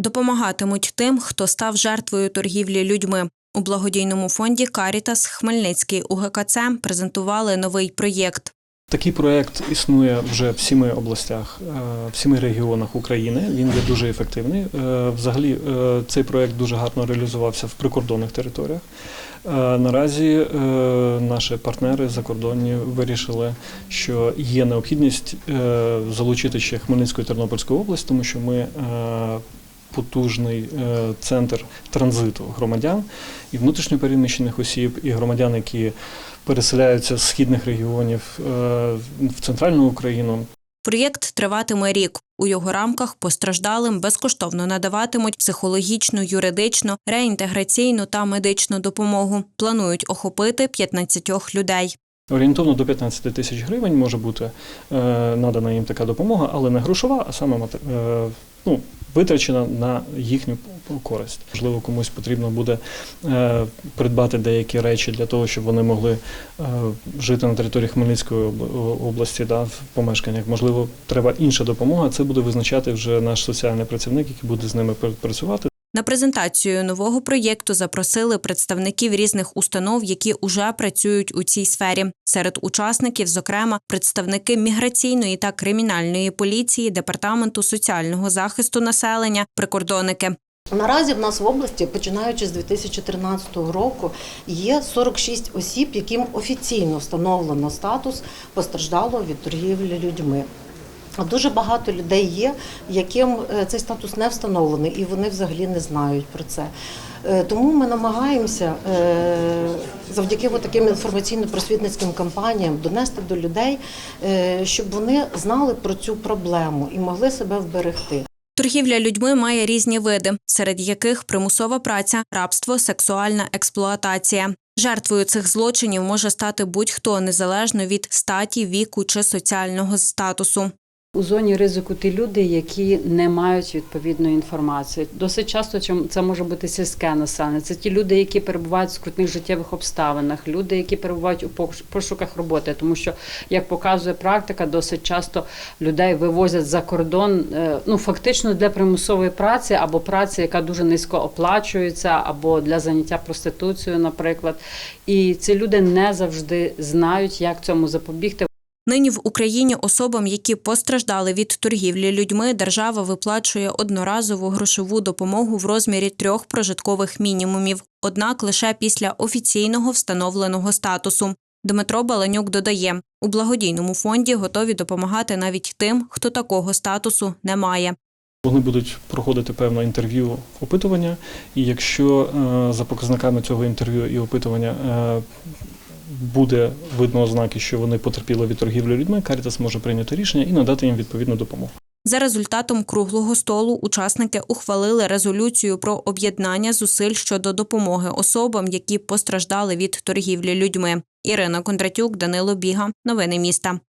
Допомагатимуть тим, хто став жертвою торгівлі людьми. У благодійному фонді Карітас Хмельницький УГКЦ презентували новий проєкт. Такий проект існує вже в сіми областях, е, в сіми регіонах України. Він є дуже ефективний. Е, Взагалі, е, цей проект дуже гарно реалізувався в прикордонних територіях. Наразі наші партнери закордонні вирішили, що є необхідність залучити ще Хмельницьку і Тернопільську область, тому що ми потужний е, центр транзиту громадян і внутрішньопереміщених осіб, і громадян, які переселяються з східних регіонів е, в центральну Україну. Проєкт триватиме рік. У його рамках постраждалим безкоштовно надаватимуть психологічну, юридичну, реінтеграційну та медичну допомогу. Планують охопити 15 людей. Орієнтовно до 15 тисяч гривень може бути е, надана їм така допомога, але не грошова, а саме ну, витрачена на їхню користь. Можливо, комусь потрібно буде е, придбати деякі речі для того, щоб вони могли е, жити на території Хмельницької об- області, да, в помешканнях. Можливо, треба інша допомога. Це буде визначати вже наш соціальний працівник, який буде з ними пр- працювати. На презентацію нового проєкту запросили представників різних установ, які уже працюють у цій сфері. Серед учасників, зокрема, представники міграційної та кримінальної поліції, департаменту соціального захисту населення, прикордонники. Наразі в нас в області, починаючи з 2013 року, є 46 осіб, яким офіційно встановлено статус постраждалого від торгівлі людьми. Дуже багато людей є, яким е, цей статус не встановлений, і вони взагалі не знають про це. Е, Тому ми намагаємося е, завдяки таким інформаційно-просвітницьким кампаніям донести до людей, щоб вони знали про цю проблему і могли себе вберегти. Торгівля людьми має різні види, серед яких примусова праця, рабство, сексуальна експлуатація. Жертвою цих злочинів може стати будь-хто незалежно від статі, віку чи соціального статусу. У зоні ризику ті люди, які не мають відповідної інформації. Досить часто це може бути сільське населення. Це ті люди, які перебувають в скрутних життєвих обставинах, люди, які перебувають у пошуках роботи. Тому що, як показує практика, досить часто людей вивозять за кордон, е, ну фактично для примусової праці або праці, яка дуже низько оплачується, або для заняття проституцією, наприклад. І ці люди не завжди знають, як цьому запобігти. Нині в Україні особам, які постраждали від торгівлі людьми, держава виплачує одноразову грошову допомогу в розмірі трьох прожиткових мінімумів, однак лише після офіційного встановленого статусу. Дмитро Баланюк додає, у благодійному фонді готові допомагати навіть тим, хто такого статусу не має. Вони будуть проходити певне інтерв'ю опитування, і якщо е, за показниками цього інтерв'ю і опитування е, буде видно ознаки, що вони потерпіли від торгівлі людьми, Карітас може прийняти рішення і надати їм відповідну допомогу. За результатом круглого столу учасники ухвалили резолюцію про об'єднання зусиль щодо допомоги особам, які постраждали від торгівлі людьми. Ірина Кондратюк, Данило Біга. Новини міста.